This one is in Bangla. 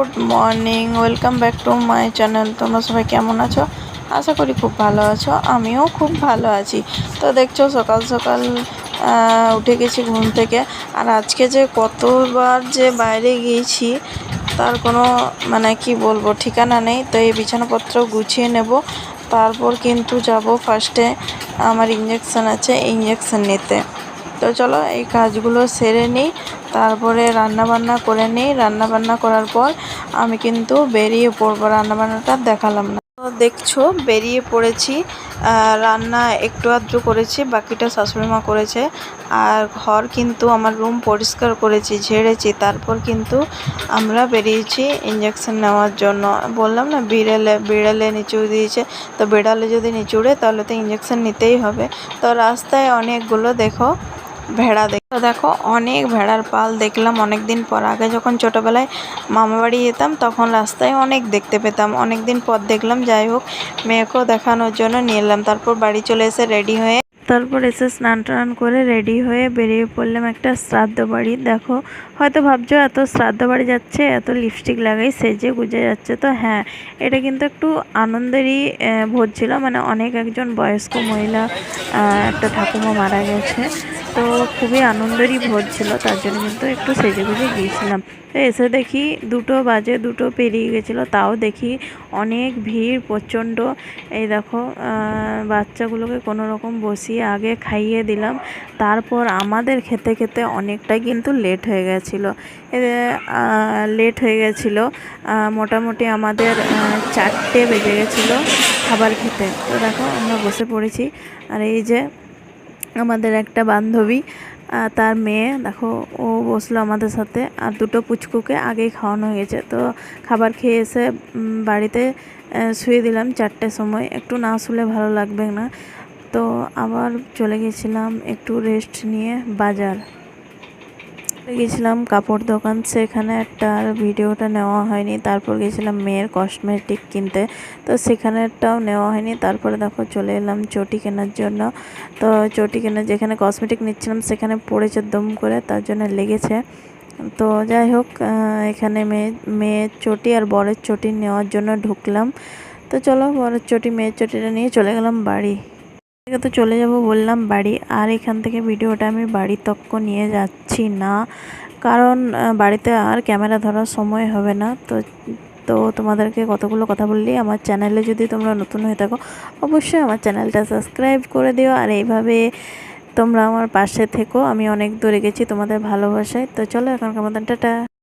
Good morning, welcome back to my channel. তোমরা সবাই কেমন আছো? আশা করি খুব ভালো আছো, আমিও খুব ভালো আছি। তো দেখছ, সকাল সকাল উঠে গেছি ঘুম থেকে। আর আজকে যে কতবার যে বাইরে গিয়েছি, তার কোনো মানে কি বলব, ঠিকানা নেই। তো এই বিছানাপত্র গুছিয়ে নেব। তারপর কিন্তু যাব ফার্স্টে আমার ইঞ্জেকশন আছে ইঞ্জেকশান নিতে। তো চলো, এই কাজগুলো সেরে নিই। তারপরে রান্না বান্না করে নিই। রান্না বান্না করার পর আমি কিন্তু বেরিয়ে পড়ব। রান্না বান্নাটা দেখালাম না। দেখছ, বেরিয়ে পড়েছি। রান্না একটু আধটু করেছি, বাকিটা শাশুড়ি মা করেছে। আর ঘর কিন্তু আমার রুম পরিষ্কার করেছি, ঝেড়েছি। তারপর কিন্তু আমরা বেরিয়েছি ইঞ্জেকশন নেওয়ার জন্য। বললাম না, বিড়ালে বিড়ালে নিচু দিয়েছে। তো বিড়ালে যদি নিচুড়ে তাহলে তো ইঞ্জেকশন নিতেই হবে। তো রাস্তায় অনেকগুলো দেখো, ভেড়া তো দেখো, অনেক ভেড়ার পাল দেখলাম অনেক দিন পর। আগে যখন ছোটোবেলায় মামাবাড়ি যেতাম, তখন রাস্তায় অনেক দেখতে পেতাম। অনেক দিন পর দেখলাম, যাই হোক, মেয়েকেও দেখানোর জন্য নিয়ে এলাম। তারপর বাড়ি চলে এসে রেডি হয়ে তারপর এসে স্নান টান করে রেডি হয়ে বেরিয়ে পড়লাম একটা শ্রাদ্ধ বাড়ি। দেখো, হয়তো ভাবছ, এত শ্রাদ্ধ বাড়ি যাচ্ছে, এত লিপস্টিক লাগাই, সেজে গুজে যাচ্ছে। তো হ্যাঁ এটা কিন্তু একটু আনন্দেরই ভোজ ছিল। মানে অনেক একজন বয়স্ক মহিলা একটা ঠাকুমা মারা গেছে। তো খুবই আনন্দেরই ভোজ ছিল, তার জন্য কিন্তু একটু সেজে গুজে গিয়েছিলাম। তো এসে দেখি দুটো বাজে, দুটো পেরিয়ে গেছিল, তাও দেখি অনেক ভিড়, প্রচণ্ড। এই দেখো বাচ্চাগুলোকে কোনো রকম বসিয়ে আগে খাইয়ে দিলাম, তারপর আমাদের খেতে খেতে অনেকটাই কিন্তু লেট হয়ে গেছিল। লেট হয়ে গেছিল মোটামুটি আমাদের চারটে বেজে গেছিল খাবার খেতে। তো দেখো আমরা বসে পড়েছি, আর এই যে আমাদের একটা বান্ধবী তার মেয়ে, দেখো, ও বসল আমাদের সাথে, আর দুটো পুচকুকে আগেই খাওয়ানো হয়েছে তো খাবার খেয়ে এসে বাড়িতে শুয়ে দিলাম চারটের সময়। একটু না শুলে ভালো লাগবে না। তো আবার চলে গেছিলাম একটু রেস্ট নিয়ে বাজার। গেছিলাম কাপড় দোকান, সেখানে একটা আর ভিডিওটা নেওয়া হয়নি। তারপর গেছিলাম মেয়ের কসমেটিক কিনতে। তো সেখানেরটাও নেওয়া হয়নি। তারপরে দেখো চলে এলাম চটি কেনার জন্য। তো চটি কেনার যেখানে কসমেটিক নিচ্ছিলাম, সেখানে পড়েছে দম করে, তার জন্য লেগেছে। তো যাই হোক এখানে মেয়ে, মেয়ের চটি আর বরের চটি নেওয়ার জন্য ঢুকলাম। তো চলো বরের চটি, মেয়ের চটিটা নিয়ে চলে গেলাম বাড়ি। থেকে তো চলে যাব বললাম বাড়ি। আর এখান থেকে ভিডিওটা আমি বাড়ি তক্ক নিয়ে যাচ্ছি না। কারণ বাড়িতে আর ক্যামেরা ধরার সময় হবে না। তো তো তোমাদেরকে কতগুলো কথা বললি, আমার চ্যানেলে যদি তোমরা নতুন হয়ে থাকো, অবশ্যই আমার চ্যানেলটা সাবস্ক্রাইব করে দিও। আর এইভাবে তোমরা আমার পাশে থেকো। আমি অনেক দূরে গেছি তোমাদের ভালোবাসায়। তো চলো এখনকার মতন, টাটা।